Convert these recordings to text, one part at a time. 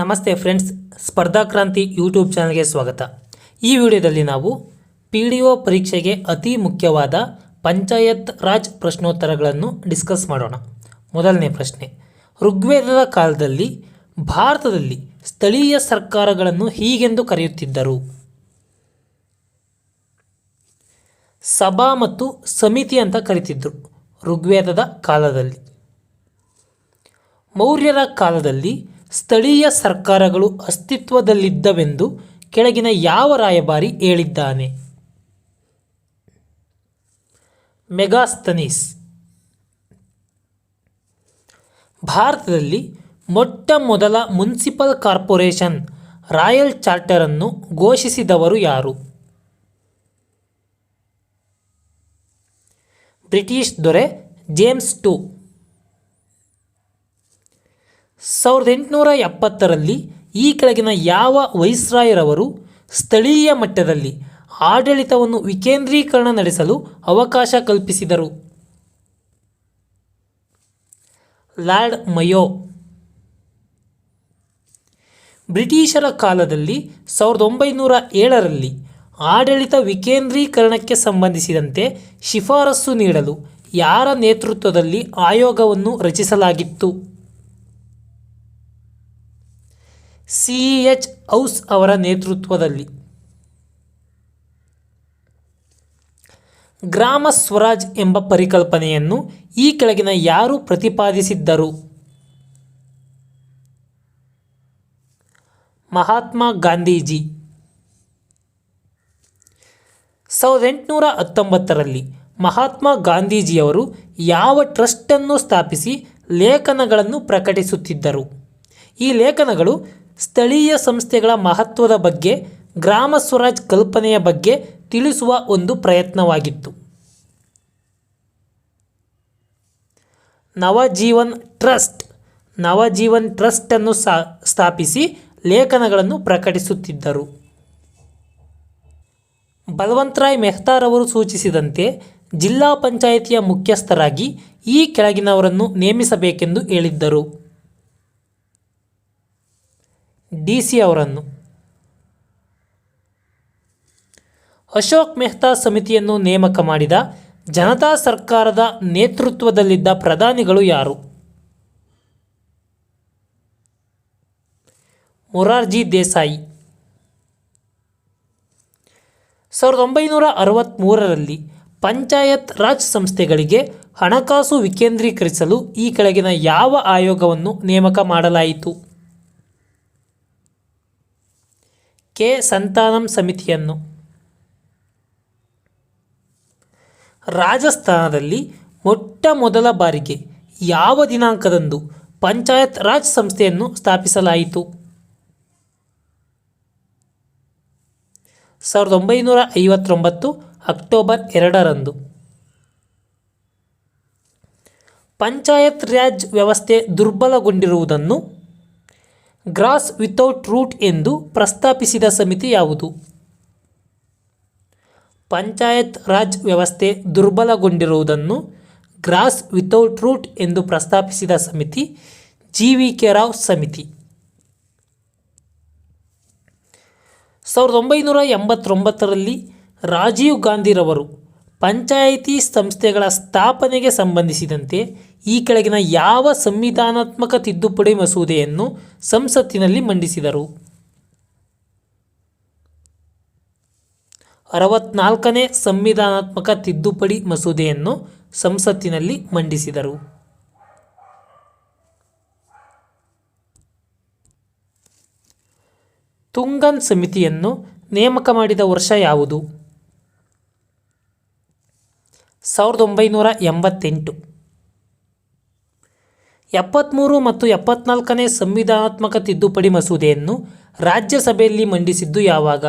ನಮಸ್ತೆ ಫ್ರೆಂಡ್ಸ್, ಸ್ಪರ್ಧಾ ಕ್ರಾಂತಿ ಯೂಟ್ಯೂಬ್ ಚಾನಲ್ಗೆ ಸ್ವಾಗತ. ಈ ವಿಡಿಯೋದಲ್ಲಿ ನಾವು ಪಿ ಡಿ ಒ ಪರೀಕ್ಷೆಗೆ ಅತಿ ಮುಖ್ಯವಾದ ಪಂಚಾಯತ್ ರಾಜ್ ಪ್ರಶ್ನೋತ್ತರಗಳನ್ನು ಡಿಸ್ಕಸ್ ಮಾಡೋಣ. ಮೊದಲನೇ ಪ್ರಶ್ನೆ, ಋಗ್ವೇದದ ಕಾಲದಲ್ಲಿ ಭಾರತದಲ್ಲಿ ಸ್ಥಳೀಯ ಸರ್ಕಾರಗಳನ್ನು ಹೀಗೆಂದು ಕರೆಯುತ್ತಿದ್ದರು. ಸಭಾ ಮತ್ತು ಸಮಿತಿ ಅಂತ ಕರೀತಿದ್ರು ಋಗ್ವೇದದ ಕಾಲದಲ್ಲಿ. ಮೌರ್ಯರ ಕಾಲದಲ್ಲಿ ಸ್ಥಳೀಯ ಸರ್ಕಾರಗಳು ಅಸ್ತಿತ್ವದಲ್ಲಿದ್ದವೆಂದು ಕೆಳಗಿನ ಯಾವ ರಾಯಭಾರಿ ಹೇಳಿದ್ದಾನೆ? ಮೆಗಾಸ್ತನೀಸ್. ಭಾರತದಲ್ಲಿ ಮೊಟ್ಟ ಮೊದಲ ಮುನ್ಸಿಪಲ್ ಕಾರ್ಪೊರೇಷನ್ ರಾಯಲ್ ಚಾರ್ಟರನ್ನು ಘೋಷಿಸಿದವರು ಯಾರು? ಬ್ರಿಟಿಷ್ ದೊರೆ ಜೇಮ್ಸ್ ಟು. ಸಾವಿರದ ಎಂಟುನೂರ ಎಪ್ಪತ್ತರಲ್ಲಿ ಈ ಕೆಳಗಿನ ಯಾವ ವೈಸ್ರಾಯರವರು ಸ್ಥಳೀಯ ಮಟ್ಟದಲ್ಲಿ ಆಡಳಿತವನ್ನು ವಿಕೇಂದ್ರೀಕರಣ ನಡೆಸಲು ಅವಕಾಶ ಕಲ್ಪಿಸಿದರು? ಲಾರ್ಡ್ ಮಯೋ. ಬ್ರಿಟಿಷರ ಕಾಲದಲ್ಲಿ ಸಾವಿರದ ಒಂಬೈನೂರ ಏಳರಲ್ಲಿ ಆಡಳಿತ ವಿಕೇಂದ್ರೀಕರಣಕ್ಕೆ ಸಂಬಂಧಿಸಿದಂತೆ ಶಿಫಾರಸು ನೀಡಲು ಯಾರ ನೇತೃತ್ವದಲ್ಲಿ ಆಯೋಗವನ್ನು ರಚಿಸಲಾಗಿತ್ತು? ಸಿ ಎಚ್ ಔಸ್ ಅವರ ನೇತೃತ್ವದಲ್ಲಿ. ಗ್ರಾಮ ಸ್ವರಾಜ್ ಎಂಬ ಪರಿಕಲ್ಪನೆಯನ್ನು ಈ ಕೆಳಗಿನ ಯಾರು ಪ್ರತಿಪಾದಿಸಿದ್ದರು? ಮಹಾತ್ಮ ಗಾಂಧೀಜಿ. ಸಾವಿರದ ಎಂಟುನೂರ ಹತ್ತೊಂಬತ್ತರಲ್ಲಿ ಮಹಾತ್ಮ ಗಾಂಧೀಜಿಯವರು ಯಾವ ಟ್ರಸ್ಟನ್ನು ಸ್ಥಾಪಿಸಿ ಲೇಖನಗಳನ್ನು ಪ್ರಕಟಿಸುತ್ತಿದ್ದರು? ಈ ಲೇಖನಗಳು ಸ್ಥಳೀಯ ಸಂಸ್ಥೆಗಳ ಮಹತ್ವದ ಬಗ್ಗೆ, ಗ್ರಾಮ ಸ್ವರಾಜ್ ಕಲ್ಪನೆಯ ಬಗ್ಗೆ ತಿಳಿಸುವ ಒಂದು ಪ್ರಯತ್ನವಾಗಿತ್ತು. ನವಜೀವನ್ ಟ್ರಸ್ಟ್, ನವಜೀವನ್ ಟ್ರಸ್ಟನ್ನು ಸ್ಥಾಪಿಸಿ ಲೇಖನಗಳನ್ನು ಪ್ರಕಟಿಸುತ್ತಿದ್ದರು. ಬಲವಂತರಾಯ್ ಮೆಹ್ತಾರವರು ಸೂಚಿಸಿದಂತೆ, ಜಿಲ್ಲಾ ಪಂಚಾಯಿತಿಯ ಮುಖ್ಯಸ್ಥರಾಗಿ ಈ ಕೆಳಗಿನವರನ್ನು ನೇಮಿಸಬೇಕೆಂದು ಹೇಳಿದ್ದರು. ಡಿ ಸಿ ಅವರನ್ನು. ಅಶೋಕ್ ಮೆಹ್ತಾ ಸಮಿತಿಯನ್ನು ನೇಮಕ ಮಾಡಿದ ಜನತಾ ಸರ್ಕಾರದ ನೇತೃತ್ವದಲ್ಲಿದ್ದ ಪ್ರಧಾನಿಗಳು ಯಾರು? ಮೊರಾರ್ಜಿ ದೇಸಾಯಿ. ಸಾವಿರದ ಒಂಬೈನೂರ ಅರವತ್ತ್ಮೂರರಲ್ಲಿ ಪಂಚಾಯತ್ ರಾಜ್ ಸಂಸ್ಥೆಗಳಿಗೆ ಹಣಕಾಸು ವಿಕೇಂದ್ರೀಕರಿಸಲು ಈ ಕೆಳಗಿನ ಯಾವ ಆಯೋಗವನ್ನು ನೇಮಕ ಮಾಡಲಾಯಿತು? ಕೆ ಸಂತಾನಂ ಸಮಿತಿಯನ್ನು. ರಾಜಸ್ಥಾನದಲ್ಲಿ ಮೊಟ್ಟ ಮೊದಲ ಬಾರಿಗೆ ಯಾವ ದಿನಾಂಕದಂದು ಪಂಚಾಯತ್ ರಾಜ್ ಸಂಸ್ಥೆಯನ್ನು ಸ್ಥಾಪಿಸಲಾಯಿತು? ಸಾವಿರದ ಒಂಬೈನೂರ ಐವತ್ತೊಂಬತ್ತು ಅಕ್ಟೋಬರ್ ಎರಡರಂದು. ಪಂಚಾಯತ್ ರಾಜ್ ವ್ಯವಸ್ಥೆ ದುರ್ಬಲಗೊಂಡಿರುವುದನ್ನು ಗ್ರಾಸ್ ವಿತೌಟ್ ರೂಟ್ ಎಂದು ಪ್ರಸ್ತಾಪಿಸಿದ ಸಮಿತಿ ಯಾವುದು? ಪಂಚಾಯತ್ ರಾಜ್ ವ್ಯವಸ್ಥೆ ದುರ್ಬಲಗೊಂಡಿರುವುದನ್ನು ಗ್ರಾಸ್ ವಿತೌಟ್ ರೂಟ್ ಎಂದು ಪ್ರಸ್ತಾಪಿಸಿದ ಸಮಿತಿ ಜಿ ವಿ ಕೆ. ರಾವ್ ಸಮಿತಿ. ಸಾವಿರದ ಒಂಬೈನೂರ ಎಂಬತ್ತೊಂಬತ್ತರಲ್ಲಿ ರಾಜೀವ್ ಗಾಂಧಿರವರು ಪಂಚಾಯಿತಿ ಸಂಸ್ಥೆಗಳ ಸ್ಥಾಪನೆಗೆ ಸಂಬಂಧಿಸಿದಂತೆ ಈ ಕೆಳಗಿನ ಯಾವ ಸಂವಿಧಾನಾತ್ಮಕ ತಿದ್ದುಪಡಿ ಮಸೂದೆಯನ್ನು ಸಂಸತ್ತಿನಲ್ಲಿ ಮಂಡಿಸಿದರು? ಅರವತ್ನಾಲ್ಕನೇ ಸಂವಿಧಾನಾತ್ಮಕ ತಿದ್ದುಪಡಿ ಮಸೂದೆಯನ್ನು ಸಂಸತ್ತಿನಲ್ಲಿ ಮಂಡಿಸಿದರು. ತುಂಗನ್ ಸಮಿತಿಯನ್ನು ನೇಮಕ ಮಾಡಿದ ವರ್ಷ ಯಾವುದು? ಸಾವಿರದ ಒಂಬೈನೂರ ಎಂಬತ್ತೆಂಟು. ಎಪ್ಪತ್ತ್ಮೂರು ಮತ್ತು ಎಪ್ಪತ್ನಾಲ್ಕನೇ ಸಂವಿಧಾನಾತ್ಮಕ ತಿದ್ದುಪಡಿ ಮಸೂದೆಯನ್ನು ರಾಜ್ಯಸಭೆಯಲ್ಲಿ ಮಂಡಿಸಿದ್ದು ಯಾವಾಗ?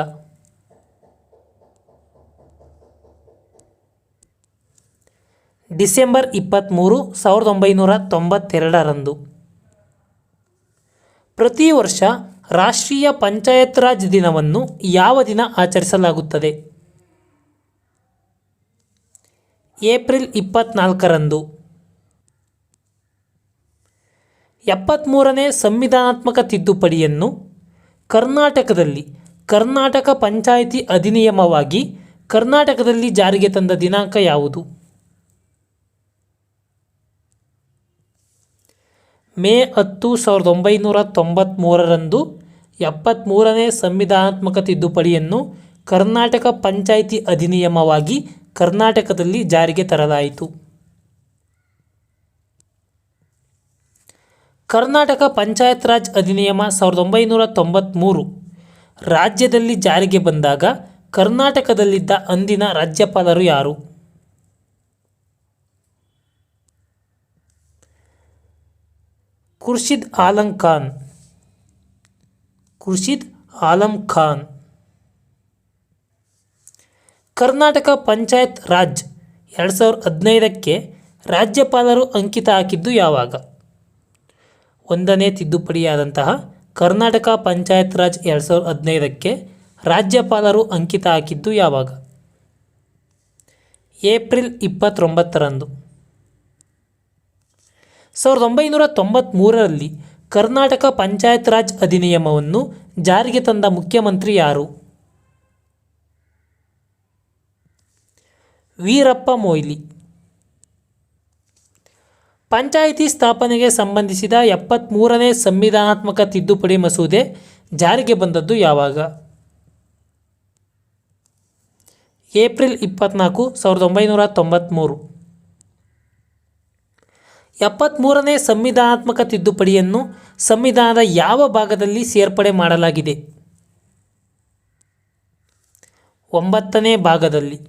ಡಿಸೆಂಬರ್ ಇಪ್ಪತ್ತ್ಮೂರು ಸಾವಿರದ ಒಂಬೈನೂರ ತೊಂಬತ್ತೆರಡರಂದು. ಪ್ರತಿ ವರ್ಷ ರಾಷ್ಟ್ರೀಯ ಪಂಚಾಯತ್ ರಾಜ್ ದಿನವನ್ನು ಯಾವ ದಿನ ಆಚರಿಸಲಾಗುತ್ತದೆ? ಏಪ್ರಿಲ್ ಇಪ್ಪತ್ನಾಲ್ಕರಂದು. ಎಪ್ಪತ್ತ್ಮೂರನೇ ಸಂವಿಧಾನಾತ್ಮಕ ತಿದ್ದುಪಡಿಯನ್ನು ಕರ್ನಾಟಕದಲ್ಲಿ ಕರ್ನಾಟಕ ಪಂಚಾಯಿತಿ ಅಧಿನಿಯಮವಾಗಿ ಕರ್ನಾಟಕದಲ್ಲಿ ಜಾರಿಗೆ ತಂದ ದಿನಾಂಕ ಯಾವುದು? ಮೇ ಹತ್ತು ಸಾವಿರದ ಒಂಬೈನೂರ ತೊಂಬತ್ತ್ಮೂರರಂದು ಎಪ್ಪತ್ತ್ಮೂರನೇ ಸಂವಿಧಾನಾತ್ಮಕ ತಿದ್ದುಪಡಿಯನ್ನು ಕರ್ನಾಟಕ ಪಂಚಾಯಿತಿ ಅಧಿನಿಯಮವಾಗಿ ಕರ್ನಾಟಕದಲ್ಲಿ ಜಾರಿಗೆ ತರಲಾಯಿತು. ಕರ್ನಾಟಕ ಪಂಚಾಯತ್ ರಾಜ್ ಅಧಿನಿಯಮ ಸಾವಿರದ ಒಂಬೈನೂರ ತೊಂಬತ್ತ್ಮೂರು ರಾಜ್ಯದಲ್ಲಿ ಜಾರಿಗೆ ಬಂದಾಗ ಕರ್ನಾಟಕದಲ್ಲಿದ್ದ ಅಂದಿನ ರಾಜ್ಯಪಾಲರು ಯಾರು? ಖುರ್ಷಿದ್ ಆಲಂ ಖಾನ್. ಖುರ್ಷಿದ್ ಆಲಂ ಖಾನ್. ಕರ್ನಾಟಕ ಪಂಚಾಯತ್ ರಾಜ್ ಎರಡು ಸಾವಿರದ ಹದಿನೈದಕ್ಕೆ ರಾಜ್ಯಪಾಲರು ಅಂಕಿತ ಹಾಕಿದ್ದು ಯಾವಾಗ? ಒಂದನೇ ತಿದ್ದುಪಡಿಯಾದಂತಹ ಕರ್ನಾಟಕ ಪಂಚಾಯತ್ ರಾಜ್ ಎರಡು ಸಾವಿರದ ಹದಿನೈದಕ್ಕೆ ರಾಜ್ಯಪಾಲರು ಅಂಕಿತ ಹಾಕಿದ್ದು ಯಾವಾಗ? ಏಪ್ರಿಲ್ ಇಪ್ಪತ್ತೊಂಬತ್ತರಂದು. ಸಾವಿರದ ಒಂಬೈನೂರ ತೊಂಬತ್ತ್ಮೂರರಲ್ಲಿ ಕರ್ನಾಟಕ ಪಂಚಾಯತ್ ರಾಜ್ ಅಧಿನಿಯಮವನ್ನು ಜಾರಿಗೆ ತಂದ ಮುಖ್ಯಮಂತ್ರಿ ಯಾರು? ವೀರಪ್ಪ ಮೊಯ್ಲಿ. ಪಂಚಾಯಿತಿ ಸ್ಥಾಪನೆಗೆ ಸಂಬಂಧಿಸಿದ ಎಪ್ಪತ್ತ್ಮೂರನೇ ಸಂವಿಧಾನಾತ್ಮಕ ತಿದ್ದುಪಡಿ ಮಸೂದೆ ಜಾರಿಗೆ ಬಂದದ್ದು ಯಾವಾಗ? ಏಪ್ರಿಲ್ ಇಪ್ಪತ್ನಾಲ್ಕು, ಸಾವಿರದ ಒಂಬೈನೂರ ತೊಂಬತ್ತ್ಮೂರು ಎಪ್ಪತ್ತ್ಮೂರನೇ ಸಂವಿಧಾನಾತ್ಮಕ ತಿದ್ದುಪಡಿಯನ್ನು ಸಂವಿಧಾನದ ಯಾವ ಭಾಗದಲ್ಲಿ ಸೇರ್ಪಡೆ ಮಾಡಲಾಗಿದೆ? ಒಂಬತ್ತನೇ ಭಾಗದಲ್ಲಿ.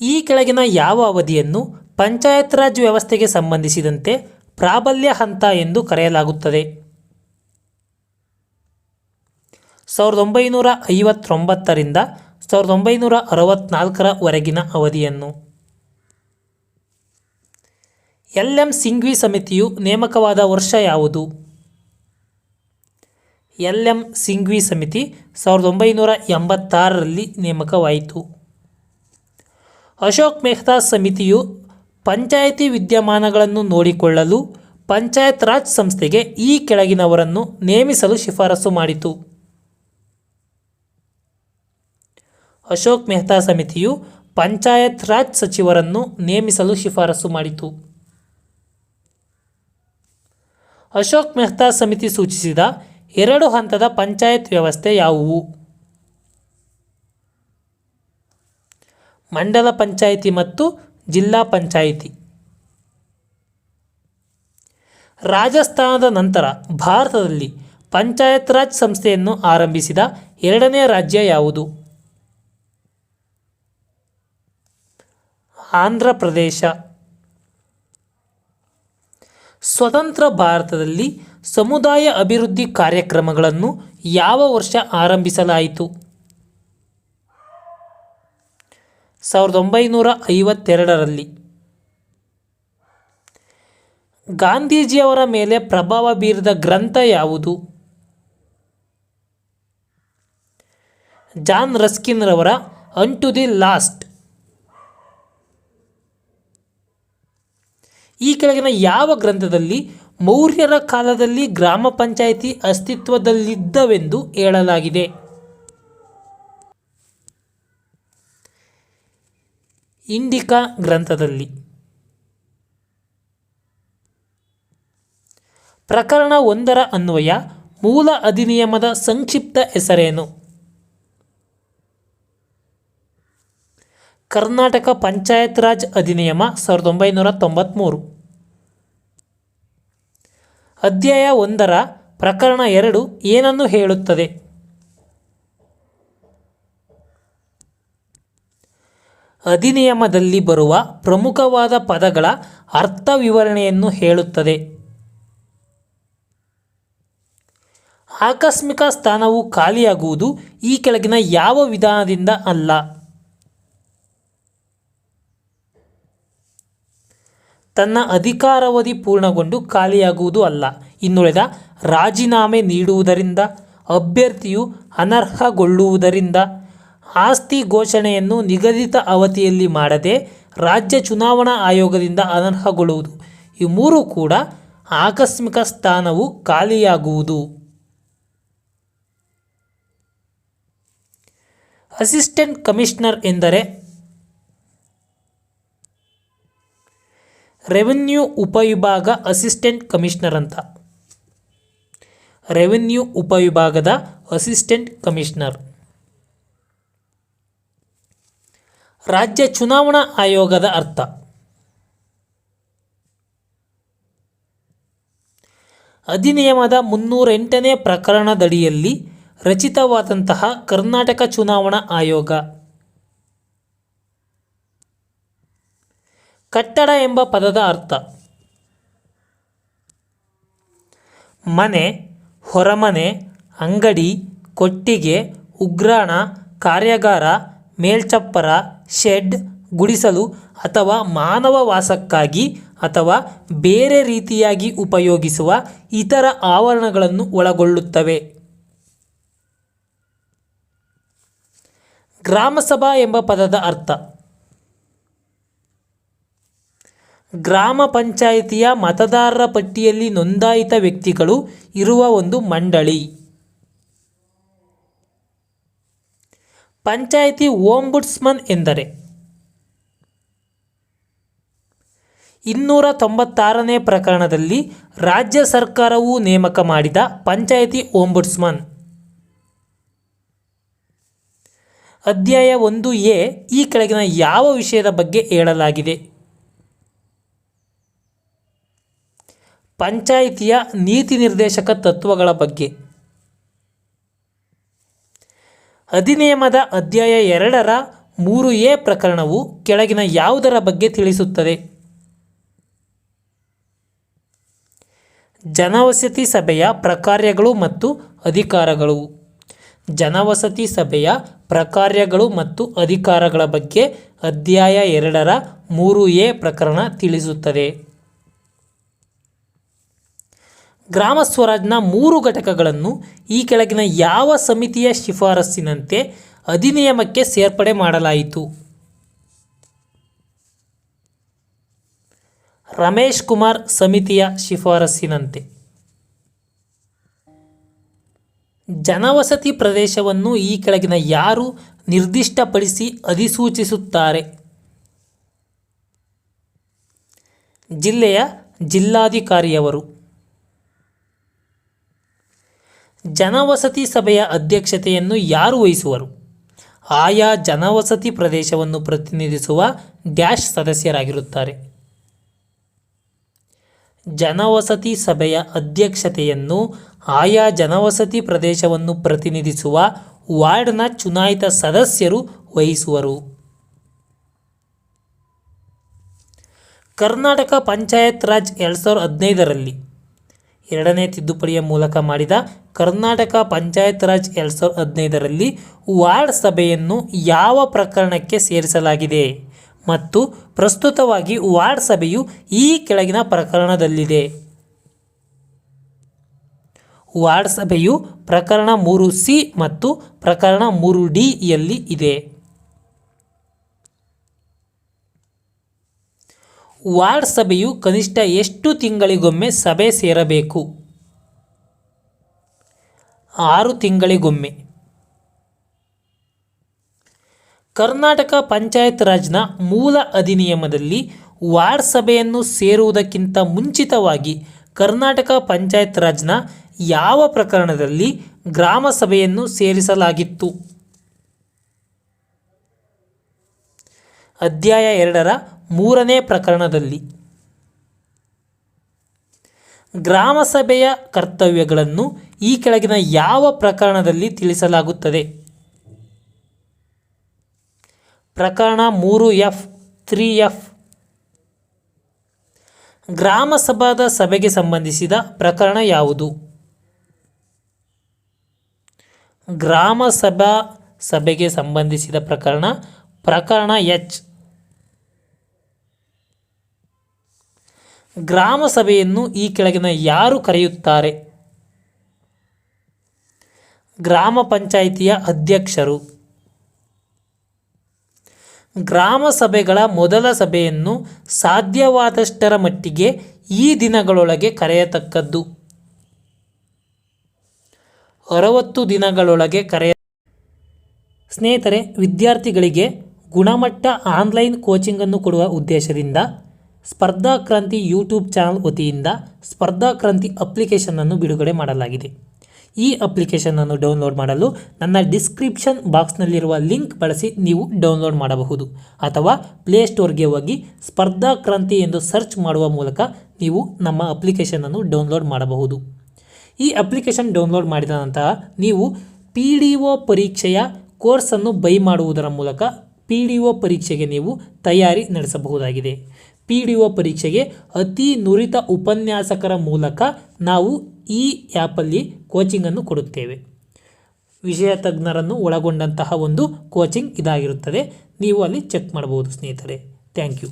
ಈ ಕೆಳಗಿನ ಯಾವ ಅವಧಿಯನ್ನು ಪಂಚಾಯತ್ ರಾಜ್ ವ್ಯವಸ್ಥೆಗೆ ಸಂಬಂಧಿಸಿದಂತೆ ಪ್ರಾಬಲ್ಯ ಹಂತ ಎಂದು ಕರೆಯಲಾಗುತ್ತದೆ. ಸಾವಿರದ ಒಂಬೈನೂರ ಐವತ್ತೊಂಬತ್ತರಿಂದ ಸಾವಿರದ ಒಂಬೈನೂರ ಅರವತ್ತ್ನಾಲ್ಕರವರೆಗಿನ ಅವಧಿಯನ್ನು. ಎಲ್ ಎಂ ಸಿಂಘ್ವಿ ಸಮಿತಿಯು ನೇಮಕವಾದ ವರ್ಷ ಯಾವುದು? ಎಲ್ ಎಂ ಸಿಂಘ್ವಿ ಸಮಿತಿ ಸಾವಿರದ ಒಂಬೈನೂರ ಎಂಬತ್ತಾರರಲ್ಲಿ ನೇಮಕವಾಯಿತು. ಅಶೋಕ್ ಮೆಹ್ತಾ ಸಮಿತಿಯು ಪಂಚಾಯಿತಿ ವಿದ್ಯಮಾನಗಳನ್ನು ನೋಡಿಕೊಳ್ಳಲು ಪಂಚಾಯತ್ ರಾಜ್ ಸಂಸ್ಥೆಗೆ ಈ ಕೆಳಗಿನವರನ್ನು ನೇಮಿಸಲು ಶಿಫಾರಸು ಮಾಡಿತು. ಅಶೋಕ್ ಮೆಹ್ತಾ ಸಮಿತಿಯು ಪಂಚಾಯತ್ ರಾಜ್ ಸಚಿವರನ್ನು ನೇಮಿಸಲು ಶಿಫಾರಸು ಮಾಡಿತು. ಅಶೋಕ್ ಮೆಹ್ತಾ ಸಮಿತಿ ಸೂಚಿಸಿದ ಎರಡು ಹಂತದ ಪಂಚಾಯತ್ ವ್ಯವಸ್ಥೆ ಯಾವುವು? ಮಂಡಲ ಪಂಚಾಯಿತಿ ಮತ್ತು ಜಿಲ್ಲಾ ಪಂಚಾಯಿತಿ. ರಾಜಸ್ಥಾನದ ನಂತರ ಭಾರತದಲ್ಲಿ ಪಂಚಾಯತ್ ರಾಜ್ ಸಂಸ್ಥೆಯನ್ನು ಆರಂಭಿಸಿದ ಎರಡನೇ ರಾಜ್ಯ ಯಾವುದು? ಆಂಧ್ರ ಪ್ರದೇಶ. ಸ್ವತಂತ್ರ ಭಾರತದಲ್ಲಿ ಸಮುದಾಯ ಅಭಿವೃದ್ಧಿ ಕಾರ್ಯಕ್ರಮಗಳನ್ನು ಯಾವ ವರ್ಷ ಆರಂಭಿಸಲಾಯಿತು? ಸಾವಿರದ ಒಂಬೈನೂರ ಐವತ್ತೆರಡರಲ್ಲಿ ಗಾಂಧೀಜಿಯವರ ಮೇಲೆ ಪ್ರಭಾವ ಬೀರಿದ ಗ್ರಂಥ ಯಾವುದು? ಜಾನ್ ರಸ್ಕಿನ್ ರವರ ಅನ್ ಟು ದಿ ಲಾಸ್ಟ್ ಈ ಕೆಳಗಿನ ಯಾವ ಗ್ರಂಥದಲ್ಲಿ ಮೌರ್ಯರ ಕಾಲದಲ್ಲಿ ಗ್ರಾಮ ಪಂಚಾಯಿತಿ ಅಸ್ತಿತ್ವದಲ್ಲಿದ್ದವೆಂದು ಹೇಳಲಾಗಿದೆ? ಇಂಡಿಕಾ ಗ್ರಂಥದಲ್ಲಿ. ಪ್ರಕರಣ ಒಂದರ ಅನ್ವಯ ಮೂಲ ಅಧಿನಿಯಮದ ಸಂಕ್ಷಿಪ್ತ ಹೆಸರೇನು? ಕರ್ನಾಟಕ ಪಂಚಾಯತ್ ರಾಜ್ ಅಧಿನಿಯಮ ಸಾವಿರದ ಒಂಬೈನೂರ ತೊಂಬತ್ತ್ಮೂರು ಅಧ್ಯಾಯ ಒಂದರ ಪ್ರಕರಣ ಎರಡು ಏನನ್ನು ಹೇಳುತ್ತದೆ? ಅಧಿನಿಯಮದಲ್ಲಿ ಬರುವ ಪ್ರಮುಖವಾದ ಪದಗಳ ಅರ್ಥ ವಿವರಣೆಯನ್ನು ಹೇಳುತ್ತದೆ. ಆಕಸ್ಮಿಕ ಸ್ಥಾನವು ಖಾಲಿಯಾಗುವುದು ಈ ಕೆಳಗಿನ ಯಾವ ವಿಧಾನದಿಂದ ಅಲ್ಲ. ತನ್ನ ಅಧಿಕಾರಾವಧಿ ಪೂರ್ಣಗೊಂಡು ಖಾಲಿಯಾಗುವುದು ಅಲ್ಲ. ಇನ್ನುಳಿದ ರಾಜೀನಾಮೆ ನೀಡುವುದರಿಂದ, ಅಭ್ಯರ್ಥಿಯು ಅನರ್ಹಗೊಳ್ಳುವುದರಿಂದ ಆಸ್ತಿ ಘೋಷಣೆಯನ್ನು ನಿಗದಿತ ಅವಧಿಯಲ್ಲಿ ಮಾಡದೆ ರಾಜ್ಯ ಚುನಾವಣಾ ಆಯೋಗದಿಂದ ಅನರ್ಹಗೊಳ್ಳುವುದು. ಈ ಮೂರು ಕೂಡ ಆಕಸ್ಮಿಕ ಸ್ಥಾನವು ಖಾಲಿಯಾಗುವುದು. ಅಸಿಸ್ಟೆಂಟ್ ಕಮಿಷನರ್ ಎಂದರೆ ರೆವೆನ್ಯೂ ಉಪವಿಭಾಗ ಅಸಿಸ್ಟೆಂಟ್ ಕಮಿಷನರ್ ಅಂತ. ರೆವೆನ್ಯೂ ಉಪವಿಭಾಗದ ಅಸಿಸ್ಟೆಂಟ್ ಕಮಿಷನರ್. ರಾಜ್ಯ ಚುನಾವಣಾ ಆಯೋಗದ ಅರ್ಥ. ಅಧಿನಿಯಮದ ಮುನ್ನೂರೆಂಟನೇ ಪ್ರಕರಣದಡಿಯಲ್ಲಿ ರಚಿತವಾದಂತಹ ಕರ್ನಾಟಕ ಚುನಾವಣಾ ಆಯೋಗ. ಕಟ್ಟಡ ಎಂಬ ಪದದ ಅರ್ಥ. ಮನೆ, ಹೊರಮನೆ, ಅಂಗಡಿ, ಕೊಟ್ಟಿಗೆ, ಉಗ್ರಾಣ, ಕಾರ್ಯಾಗಾರ, ಮೇಲ್ಚಪ್ಪರ ಶೆಡ್ ಗುಡಿಸಲು ಅಥವಾ ಮಾನವ ವಾಸಕ್ಕಾಗಿ ಅಥವಾ ಬೇರೆ ರೀತಿಯಾಗಿ ಉಪಯೋಗಿಸುವ ಇತರ ಆವರಣಗಳನ್ನು ಒಳಗೊಳ್ಳುತ್ತವೆ. ಗ್ರಾಮಸಭಾ ಎಂಬ ಪದದ ಅರ್ಥ. ಗ್ರಾಮ ಪಂಚಾಯಿತಿಯ ಮತದಾರರ ಪಟ್ಟಿಯಲ್ಲಿ ನೋಂದಾಯಿತ ವ್ಯಕ್ತಿಗಳು ಇರುವ ಒಂದು ಮಂಡಳಿ. ಪಂಚಾಯಿತಿ ಓಂಬುಡ್ಸ್ಮನ್ ಎಂದರೆ? ಇನ್ನೂರ ತೊಂಬತ್ತಾರನೇ ಪ್ರಕರಣದಲ್ಲಿ ರಾಜ್ಯ ಸರ್ಕಾರವು ನೇಮಕ ಮಾಡಿದ ಪಂಚಾಯಿತಿ ಓಂಬುಡ್ಸ್ಮನ್. ಅಧ್ಯಾಯ ಒಂದು ಎ ಈ ಕೆಳಗಿನ ಯಾವ ವಿಷಯದ ಬಗ್ಗೆ ಹೇಳಲಾಗಿದೆ? ಪಂಚಾಯಿತಿಯ ನೀತಿ ನಿರ್ದೇಶಕ ತತ್ವಗಳ ಬಗ್ಗೆ. ಅಧಿನಿಯಮದ ಅಧ್ಯಾಯ ಎರಡರ ಮೂರು ಎ ಪ್ರಕರಣವು ಕೆಳಗಿನ ಯಾವುದರ ಬಗ್ಗೆ ತಿಳಿಸುತ್ತದೆ? ಜನವಸತಿ ಸಭೆಯ ಪ್ರಕಾರ್ಯಗಳು ಮತ್ತು ಅಧಿಕಾರಗಳು. ಜನವಸತಿ ಸಭೆಯ ಪ್ರಕಾರ್ಯಗಳು ಮತ್ತು ಅಧಿಕಾರಗಳ ಬಗ್ಗೆ ಅಧ್ಯಾಯ ಎರಡರ ಮೂರು ಎ ಪ್ರಕರಣ ತಿಳಿಸುತ್ತದೆ. ಗ್ರಾಮ ಸ್ವರಾಜ್ನ ಮೂರು ಘಟಕಗಳನ್ನು ಈ ಕೆಳಗಿನ ಯಾವ ಸಮಿತಿಯ ಶಿಫಾರಸ್ಸಿನಂತೆ ಅಧಿನಿಯಮಕ್ಕೆ ಸೇರ್ಪಡೆ ಮಾಡಲಾಯಿತು? ರಮೇಶ್ ಕುಮಾರ್ ಸಮಿತಿಯ ಶಿಫಾರಸ್ಸಿನಂತೆ. ಜನವಸತಿ ಪ್ರದೇಶವನ್ನು ಈ ಕೆಳಗಿನ ಯಾರು ನಿರ್ದಿಷ್ಟಪಡಿಸಿ ಅಧಿಸೂಚಿಸುತ್ತಾರೆ? ಜಿಲ್ಲೆಯ ಜಿಲ್ಲಾಧಿಕಾರಿಯವರು. ಜನವಸತಿ ಸಭೆಯ ಅಧ್ಯಕ್ಷತೆಯನ್ನು ಯಾರು ವಹಿಸುವರು? ಆಯಾ ಜನವಸತಿ ಪ್ರದೇಶವನ್ನು ಪ್ರತಿನಿಧಿಸುವ ಡ್ಯಾಶ್ ಸದಸ್ಯರಾಗಿರುತ್ತಾರೆ. ಜನವಸತಿ ಸಭೆಯ ಅಧ್ಯಕ್ಷತೆಯನ್ನು ಆಯಾ ಜನವಸತಿ ಪ್ರದೇಶವನ್ನು ಪ್ರತಿನಿಧಿಸುವ ವಾರ್ಡ್ನ ಚುನಾಯಿತ ಸದಸ್ಯರು ವಹಿಸುವರು. ಕರ್ನಾಟಕ ಪಂಚಾಯತ್ ರಾಜ್ ಎರಡು ಸಾವಿರದ ಹದಿನೈದರಲ್ಲಿ ಎರಡನೇ ತಿದ್ದುಪಡಿಯ ಮೂಲಕ ಮಾಡಿದ ಕರ್ನಾಟಕ ಪಂಚಾಯತ್ ರಾಜ್ ಎರಡು ಸಾವಿರದ ಹದಿನೈದರಲ್ಲಿ ವಾರ್ಡ್ ಸಭೆಯನ್ನು ಯಾವ ಪ್ರಕರಣಕ್ಕೆ ಸೇರಿಸಲಾಗಿದೆ? ಮತ್ತು ಪ್ರಸ್ತುತವಾಗಿ ವಾರ್ಡ್ ಸಭೆಯು ಈ ಕೆಳಗಿನ ಪ್ರಕರಣದಲ್ಲಿದೆ. ವಾರ್ಡ್ ಸಭೆಯು ಪ್ರಕರಣ ಮೂರು ಸಿ ಮತ್ತು ಪ್ರಕರಣ ಮೂರು ಡಿಯಲ್ಲಿ ಇದೆ. ವಾರ್ಡ್ ಸಭೆಯು ಕನಿಷ್ಠ ಎಷ್ಟು ತಿಂಗಳಿಗೊಮ್ಮೆ ಸಭೆ ಸೇರಬೇಕು? ಆರು ತಿಂಗಳಿಗೊಮ್ಮೆ. ಕರ್ನಾಟಕ ಪಂಚಾಯತ್ ರಾಜ್ನ ಮೂಲ ಅಧಿನಿಯಮದಲ್ಲಿ ವಾರ್ಡ್ ಸಭೆಯನ್ನು ಸೇರುವುದಕ್ಕಿಂತ ಮುಂಚಿತವಾಗಿ ಕರ್ನಾಟಕ ಪಂಚಾಯತ್ ರಾಜ್ನ ಯಾವ ಪ್ರಕರಣದಲ್ಲಿ ಗ್ರಾಮ ಸಭೆಯನ್ನು ಸೇರಿಸಲಾಗಿತ್ತು? ಅಧ್ಯಾಯ ಎರಡರ ಮೂರನೇ ಪ್ರಕರಣದಲ್ಲಿ ಗ್ರಾಮ ಸಭೆಯ ಕರ್ತವ್ಯಗಳನ್ನು ಈ ಕೆಳಗಿನ ಯಾವ ಪ್ರಕರಣದಲ್ಲಿ ತಿಳಿಸಲಾಗುತ್ತದೆ? ಪ್ರಕರಣ ಮೂರು ಎಫ್, ತ್ರೀ ಎಫ್. ಗ್ರಾಮ ಸಭಾದ ಸಭೆಗೆ ಸಂಬಂಧಿಸಿದ ಪ್ರಕರಣ ಯಾವುದು? ಗ್ರಾಮ ಸಭಾ ಸಭೆಗೆ ಸಂಬಂಧಿಸಿದ ಪ್ರಕರಣ ಪ್ರಕರಣ ಎಚ್. ಗ್ರಾಮ ಸಭೆಯನ್ನು ಈ ಕೆಳಗಿನ ಯಾರು ಕರೆಯುತ್ತಾರೆ? ಗ್ರಾಮ ಪಂಚಾಯಿತಿಯ ಅಧ್ಯಕ್ಷರು. ಗ್ರಾಮ ಸಭೆಗಳ ಮೊದಲ ಸಭೆಯನ್ನು ಸಾಧ್ಯವಾದಷ್ಟರ ಮಟ್ಟಿಗೆ ಈ ದಿನಗಳೊಳಗೆ ಕರೆಯತಕ್ಕದ್ದು. ಅರವತ್ತು ದಿನಗಳೊಳಗೆ ಕರೆಯ ಸ್ನೇಹಿತರೆ, ವಿದ್ಯಾರ್ಥಿಗಳಿಗೆ ಗುಣಮಟ್ಟ ಆನ್ಲೈನ್ ಕೋಚಿಂಗನ್ನು ಕೊಡುವ ಉದ್ದೇಶದಿಂದ ಸ್ಪರ್ಧಾ ಕ್ರಾಂತಿ ಯೂಟ್ಯೂಬ್ ಚಾನಲ್ ವತಿಯಿಂದ ಸ್ಪರ್ಧಾ ಕ್ರಾಂತಿ ಅಪ್ಲಿಕೇಶನನ್ನು ಬಿಡುಗಡೆ ಮಾಡಲಾಗಿದೆ. ಈ ಅಪ್ಲಿಕೇಶನನ್ನು ಡೌನ್ಲೋಡ್ ಮಾಡಲು ನನ್ನ ಡಿಸ್ಕ್ರಿಪ್ಷನ್ ಬಾಕ್ಸ್ನಲ್ಲಿರುವ ಲಿಂಕ್ ಬಳಸಿ ನೀವು ಡೌನ್ಲೋಡ್ ಮಾಡಬಹುದು. ಅಥವಾ ಪ್ಲೇಸ್ಟೋರ್ಗೆ ಹೋಗಿ ಸ್ಪರ್ಧಾ ಕ್ರಾಂತಿ ಎಂದು ಸರ್ಚ್ ಮಾಡುವ ಮೂಲಕ ನೀವು ನಮ್ಮ ಅಪ್ಲಿಕೇಶನನ್ನು ಡೌನ್ಲೋಡ್ ಮಾಡಬಹುದು. ಈ ಅಪ್ಲಿಕೇಶನ್ ಡೌನ್ಲೋಡ್ ಮಾಡಿದ ನಂತರ ನೀವು ಪಿ ಡಿ ಒ ಪರೀಕ್ಷೆಯ ಕೋರ್ಸನ್ನು ಬೈ ಮಾಡುವುದರ ಮೂಲಕ ಪಿ ಡಿ ಒ ಪರೀಕ್ಷೆಗೆ ನೀವು ತಯಾರಿ ನಡೆಸಬಹುದಾಗಿದೆ. ಪಿ ಡಿ ಒ ಪರೀಕ್ಷೆಗೆ ಅತಿ ನುರಿತ ಉಪನ್ಯಾಸಕರ ಮೂಲಕ ನಾವು ಈ ಆ್ಯಪಲ್ಲಿ ಕೋಚಿಂಗನ್ನು ಕೊಡುತ್ತೇವೆ. ವಿಷಯ ತಜ್ಞರನ್ನು ಒಳಗೊಂಡಂತಹ ಒಂದು ಕೋಚಿಂಗ್ ಇದಾಗಿರುತ್ತದೆ. ನೀವು ಅಲ್ಲಿ ಚೆಕ್ ಮಾಡಬಹುದು ಸ್ನೇಹಿತರೆ. Thank you.